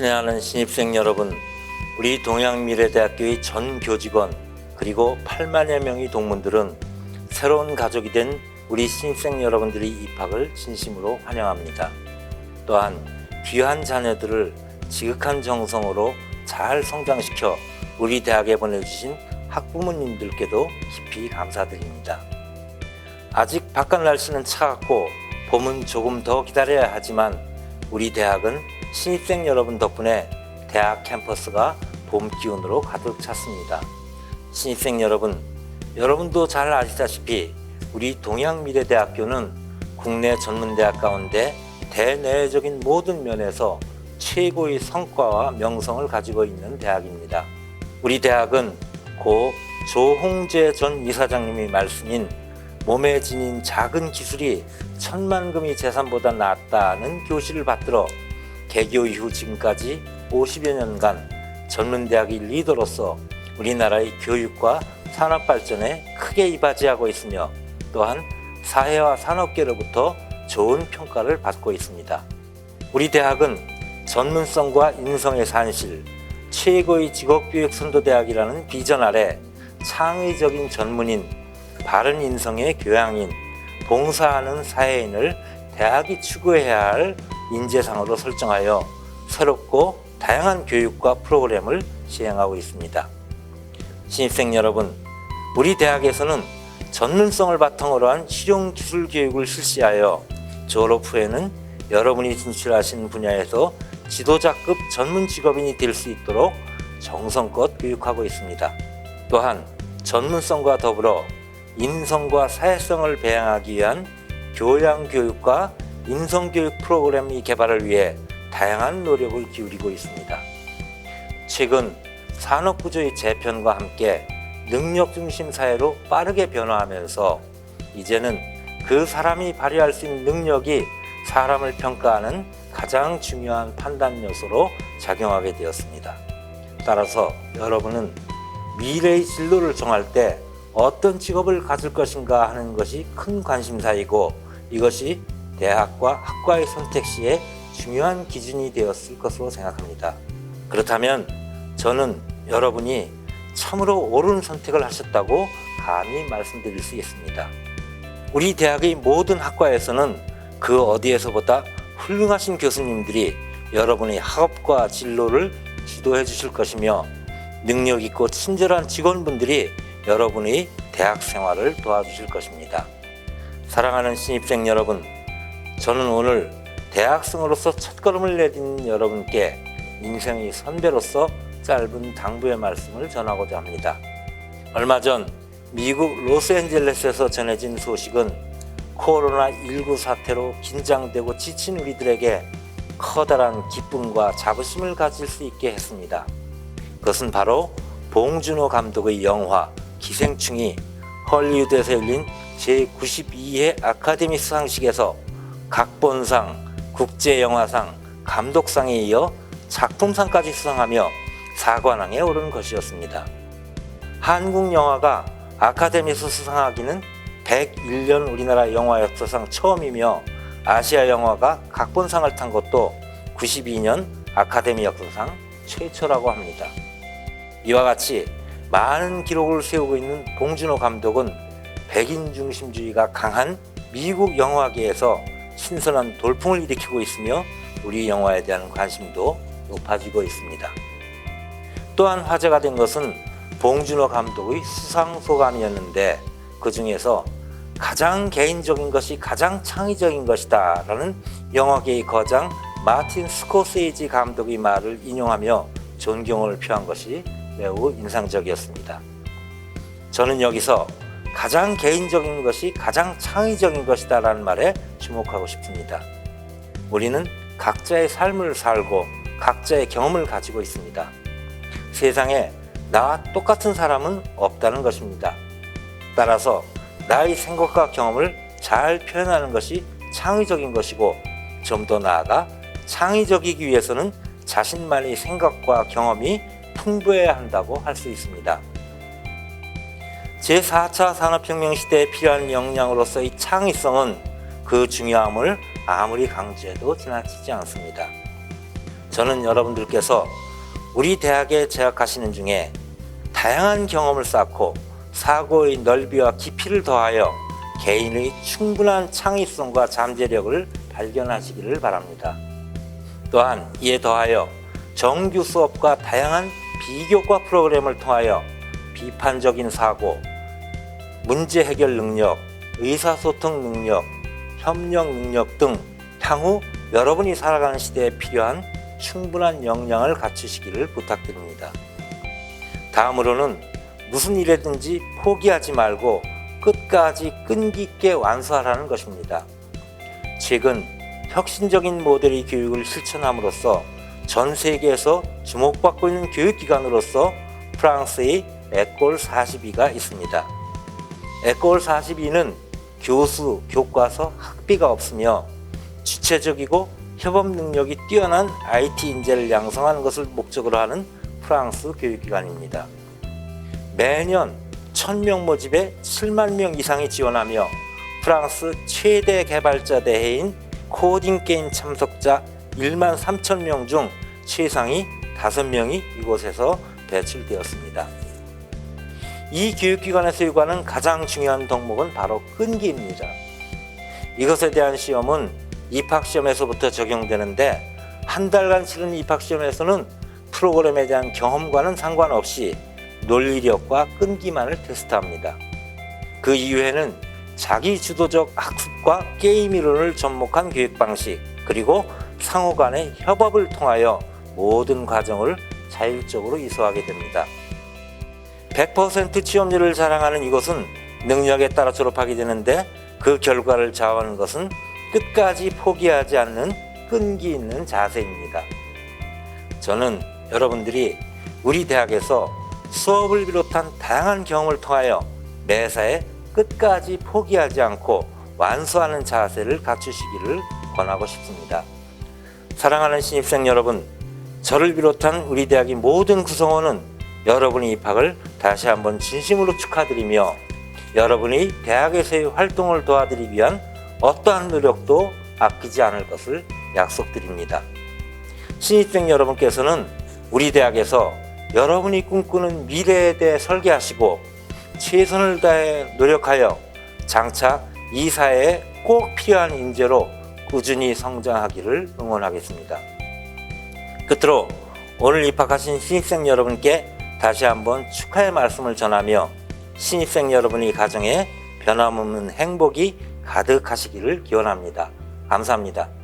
친애하는 신입생 여러분, 우리 동양미래대학교의 전 교직원 그리고 8만여 명의 동문들은 새로운 가족이 된 우리 신입생 여러분들의 입학을 진심으로 환영합니다. 또한 귀한 자녀들을 지극한 정성으로 잘 성장시켜 우리 대학에 보내주신 학부모님들께도 깊이 감사드립니다. 아직 바깥 날씨는 차갑고 봄은 조금 더 기다려야 하지만 우리 대학은 신입생 여러분 덕분에 대학 캠퍼스가 봄 기운으로 가득 찼습니다. 신입생 여러분, 여러분도 잘 아시다시피 우리 동양미래대학교는 국내 전문대학 가운데 대내적인 모든 면에서 최고의 성과와 명성을 가지고 있는 대학입니다. 우리 대학은 고 조홍재 전 이사장님의 말씀인 몸에 지닌 작은 기술이 천만 금의 재산보다 낫다는 교실을 받들어 개교 이후 지금까지 50여 년간 전문대학의 리더로서 우리나라의 교육과 산업 발전에 크게 이바지하고 있으며 또한 사회와 산업계로부터 좋은 평가를 받고 있습니다. 우리 대학은 전문성과 인성의 산실, 최고의 직업교육 선도대학이라는 비전 아래 창의적인 전문인, 바른 인성의 교양인, 봉사하는 사회인을 대학이 추구해야 할 인재상으로 설정하여 새롭고 다양한 교육과 프로그램을 시행하고 있습니다. 신입생 여러분, 우리 대학에서는 전문성을 바탕으로 한 실용 기술 교육을 실시하여 졸업 후에는 여러분이 진출하신 분야에서 지도자급 전문 직업인이 될 수 있도록 정성껏 교육하고 있습니다. 또한 전문성과 더불어 인성과 사회성을 배양하기 위한 교양 교육과 인성 교육 프로그램의 개발을 위해 다양한 노력을 기울이고 있습니다. 최근 산업 구조의 재편과 함께 능력 중심 사회로 빠르게 변화하면서 이제는 그 사람이 발휘할 수 있는 능력이 사람을 평가하는 가장 중요한 판단 요소로 작용하게 되었습니다. 따라서 여러분은 미래의 진로를 정할 때 어떤 직업을 가질 것인가 하는 것이 큰 관심사이고 이것이 대학과 학과의 선택 시에 중요한 기준이 되었을 것으로 생각합니다. 그렇다면 저는 여러분이 참으로 옳은 선택을 하셨다고 감히 말씀드릴 수 있습니다. 우리 대학의 모든 학과에서는 그 어디에서보다 훌륭하신 교수님들이 여러분의 학업과 진로를 지도해 주실 것이며 능력 있고 친절한 직원분들이 여러분의 대학 생활을 도와주실 것입니다. 사랑하는 신입생 여러분, 저는 오늘 대학생으로서 첫걸음을 내딘 여러분께 인생의 선배로서 짧은 당부의 말씀을 전하고자 합니다. 얼마 전 미국 로스앤젤레스에서 전해진 소식은 코로나19 사태로 긴장되고 지친 우리들에게 커다란 기쁨과 자부심을 가질 수 있게 했습니다. 그것은 바로 봉준호 감독의 영화 기생충이 헐리우드에서 열린 제92회 아카데미 수상식에서 각본상, 국제영화상, 감독상에 이어 작품상까지 수상하며 사관왕에 오른 것이었습니다. 한국 영화가 아카데미에서 수상하기는 101년 우리나라 영화 역사상 처음이며 아시아 영화가 각본상을 탄 것도 92년 아카데미 역사상 최초라고 합니다. 이와 같이 많은 기록을 세우고 있는 봉준호 감독은 백인 중심주의가 강한 미국 영화계에서 신선한 돌풍을 일으키고 있으며 우리 영화에 대한 관심도 높아지고 있습니다. 또한 화제가 된 것은 봉준호 감독의 수상 소감이었는데 그 중에서 가장 개인적인 것이 가장 창의적인 것이다 라는 영화계의 거장 마틴 스코세이지 감독의 말을 인용하며 존경을 표한 것이 매우 인상적이었습니다. 저는 여기서 가장 개인적인 것이 가장 창의적인 것이다 라는 말에 주목하고 싶습니다. 우리는 각자의 삶을 살고 각자의 경험을 가지고 있습니다. 세상에 나와 똑같은 사람은 없다는 것입니다. 따라서 나의 생각과 경험을 잘 표현하는 것이 창의적인 것이고 좀 더 나아가 창의적이기 위해서는 자신만의 생각과 경험이 풍부해야 한다고 할 수 있습니다. 제4차 산업혁명 시대에 필요한 역량으로서의 창의성은 그 중요함을 아무리 강조해도 지나치지 않습니다. 저는 여러분들께서 우리 대학에 재학하시는 중에 다양한 경험을 쌓고 사고의 넓이와 깊이를 더하여 개인의 충분한 창의성과 잠재력을 발견하시기를 바랍니다. 또한 이에 더하여 정규 수업과 다양한 비교과 프로그램을 통하여 비판적인 사고, 문제 해결 능력, 의사소통 능력, 협력 능력 등 향후 여러분이 살아가는 시대에 필요한 충분한 역량을 갖추시기를 부탁드립니다. 다음으로는 무슨 일이든지 포기하지 말고 끝까지 끈기 있게 완수하라는 것입니다. 최근 혁신적인 모델의 교육을 실천함으로써 전 세계에서 주목받고 있는 교육기관으로서 프랑스의 에콜 42가 있습니다. 에콜 42는 교수, 교과서, 학비가 없으며 주체적이고 협업 능력이 뛰어난 IT 인재를 양성하는 것을 목적으로 하는 프랑스 교육기관입니다. 매년 1000명 모집에 7만 명 이상이 지원하며 프랑스 최대 개발자 대회인 코딩 게임 참석자 1만 3천 명 중 최상위 5명이 이곳에서 배출되었습니다. 이 교육기관에서 요구하는 가장 중요한 덕목은 바로 끈기입니다. 이것에 대한 시험은 입학시험에서부터 적용되는데 한 달간 치른 입학시험에서는 프로그램에 대한 경험과는 상관없이 논리력과 끈기만을 테스트합니다. 그 이후에는 자기 주도적 학습과 게임 이론을 접목한 교육 방식 그리고 상호 간의 협업을 통하여 모든 과정을 자율적으로 이수하게 됩니다. 100% 취업률을 자랑하는 이곳은 능력에 따라 졸업하게 되는데 그 결과를 좌우하는 것은 끝까지 포기하지 않는 끈기 있는 자세입니다. 저는 여러분들이 우리 대학에서 수업을 비롯한 다양한 경험을 통하여 매사에 끝까지 포기하지 않고 완수하는 자세를 갖추시기를 권하고 싶습니다. 사랑하는 신입생 여러분, 저를 비롯한 우리 대학의 모든 구성원은 여러분의 입학을 다시 한번 진심으로 축하드리며 여러분이 대학에서의 활동을 도와드리기 위한 어떠한 노력도 아끼지 않을 것을 약속드립니다. 신입생 여러분께서는 우리 대학에서 여러분이 꿈꾸는 미래에 대해 설계하시고 최선을 다해 노력하여 장차 이 사회에 꼭 필요한 인재로 꾸준히 성장하기를 응원하겠습니다. 끝으로 오늘 입학하신 신입생 여러분께 다시 한번 축하의 말씀을 전하며 신입생 여러분의 가정에 변함없는 행복이 가득하시기를 기원합니다. 감사합니다.